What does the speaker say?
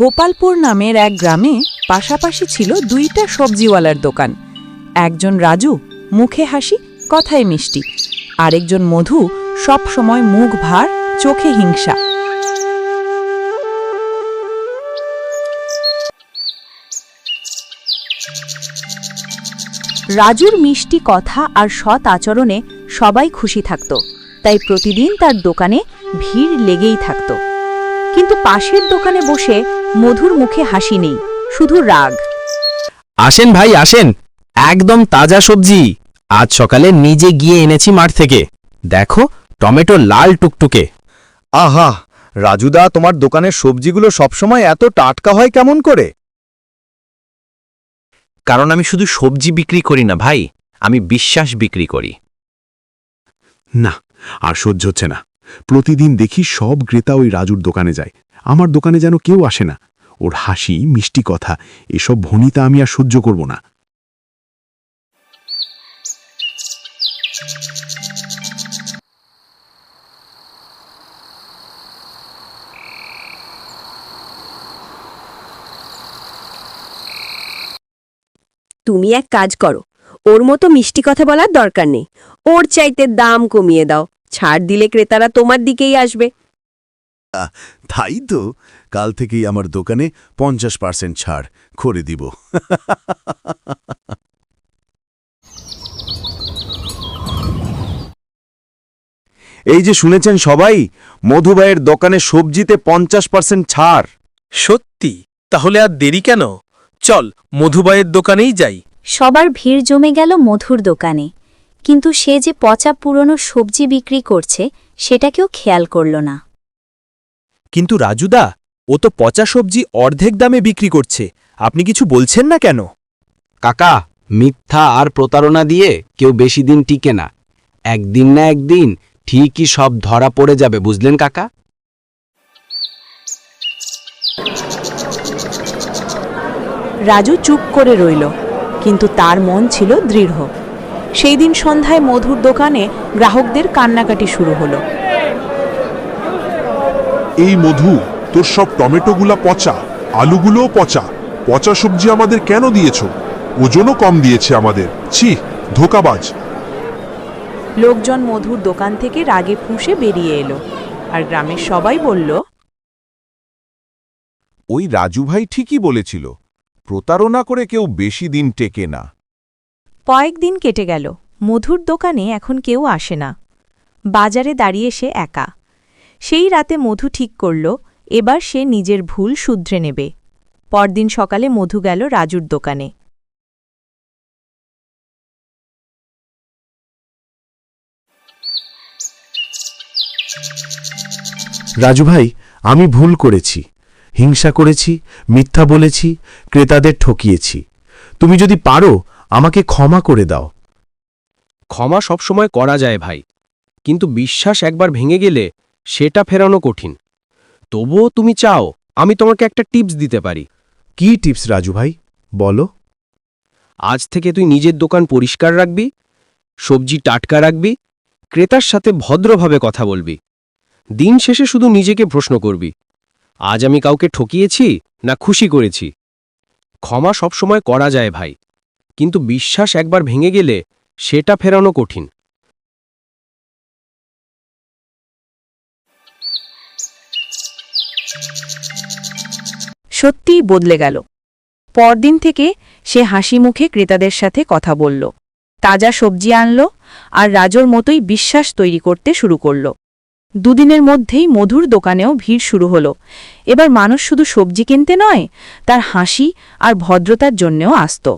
গোপালপুর নামের এক গ্রামে পাশাপাশি ছিল দুইটা সবজিওয়ালার দোকান। একজন রাজু, মুখে হাসি, কথায় মিষ্টি। আরেকজন মধু সব সময় মুখ ভার, চোখে হিংসা। রাজুর মিষ্টি কথা আর সৎ আচরণে সবাই খুশি থাকত, তাই প্রতিদিন তার দোকানে ভিড় লেগেই থাকত। কিন্তু পাশের দোকানে বসে মধুর মুখে হাসি নেই শুধু রাগ। আসেন ভাই আসেন। একদম তাজা সবজি। আজ সকালে নিজে গিয়ে এনেছি মাঠ থেকে। দেখো টমেটো লাল টুকটুকে। আহা রাজুদা তোমার দোকানের সবজিগুলো সবসময় এত টাটকা হয় কেমন করে? কারণ আমি শুধু সবজি বিক্রি করি না ভাই আমি বিশ্বাস বিক্রি করি। না আর সহ্য হচ্ছে না। প্রতিদিন দেখি সব ক্রেতা ওই রাজুর দোকানে যায়। আমার দোকানে যেন কেউ আসে না। ওর হাসি, মিষ্টি কথা, এসব ভনিতা আমি আর সহ্য করব না। তুমি এক কাজ করো। ওর মতো মিষ্টি কথা বলার দরকার নেই। ওর চাইতে দাম কমিয়ে দাও। ছাড় দিলে ক্রেতারা তোমার দিকেই আসবে। তাই তো। কাল থেকেই আমার দোকানে পঞ্চাশ পার্সেন্ট ছাড় করে দিব। এই যে শুনেছেন সবাই মধুবাইয়ের দোকানে সবজিতে পঞ্চাশ পার্সেন্ট ছাড়। সত্যি? তাহলে আর দেরি কেন? চল মধুবাইয়ের দোকানেই যাই। সবার ভিড় জমে গেল মধুর দোকানে। কিন্তু সে যে পচা পুরনো সবজি বিক্রি করছে সেটা কেউ খেয়াল করল না। কিন্তু রাজুদা ও তো পচা সবজি অর্ধেক দামে বিক্রি করছে আপনি কিছু বলছেন না কেন? কাকা মিথ্যা আর প্রতারণা দিয়ে কেউ বেশি দিন টিকে না। একদিন না একদিন ঠিকই সব ধরা পড়ে যাবে বুঝলেন কাকা? রাজু চুপ করে রইল কিন্তু তার মন ছিল দৃঢ়। সেই দিন সন্ধ্যায় মধুর দোকানে গ্রাহকদের কান্নাকাটি শুরু হলো। এই মধু তোর সব টমেটোগুলা পচা আলুগুলোও পচা। পচা সবজি আমাদের কেন দিয়েছ? ওজনও কম দিয়েছে আমাদের। ছি ধোকাবাজ। লোকজন মধুর দোকান থেকে রাগে ফুঁসে বেরিয়ে এলো আর গ্রামের সবাই বলল ওই রাজু ভাই ঠিকই বলেছিল প্রতারণা করে কেউ বেশি দিন টেকে না। কয়েকদিন কেটে গেল। মধুর দোকানে এখন কেউ আসে না। বাজারে দাঁড়িয়ে সে একা। সেই রাতে মধু ঠিক করল, এবার সে নিজের ভুল শুধরে নেবে। পরদিন সকালে মধু গেল রাজুর দোকানে। রাজু ভাই, আমি ভুল করেছি। হিংসা করেছি, মিথ্যা বলেছি, ক্রেতাদের ঠকিয়েছি। তুমি যদি পারো আমাকে ক্ষমা করে দাও। ক্ষমা সবসময় করা যায় ভাই কিন্তু বিশ্বাস একবার ভেঙে গেলে সেটা ফেরানো কঠিন। তবুও তুমি চাও আমি তোমাকে একটা টিপস দিতে পারি। কি টিপস রাজু ভাই? বলো। আজ থেকে তুই নিজের দোকান পরিষ্কার রাখবি সবজি টাটকা রাখবি ক্রেতার সাথে ভদ্রভাবে কথা বলবি। দিন শেষে শুধু নিজেকে প্রশ্ন করবি আজ আমি কাউকে ঠকিয়েছি না খুশি করেছি? ক্ষমা সবসময় করা যায় ভাই কিন্তু বিশ্বাস একবার ভেঙে গেলে সেটা ফেরানো কঠিন। সত্যিই বদলে গেল। পরদিন থেকে সে হাসি মুখে ক্রেতাদের সাথে কথা বলল। তাজা সবজি আনল আর রাজোর মতোই বিশ্বাস তৈরি করতে শুরু করল। দুদিনের মধ্যেই মধুর দোকানেও ভিড় শুরু হলো। এবার মানুষ শুধু সবজি কিনতে নয়, তার হাসি আর ভদ্রতার জন্যেও আসত।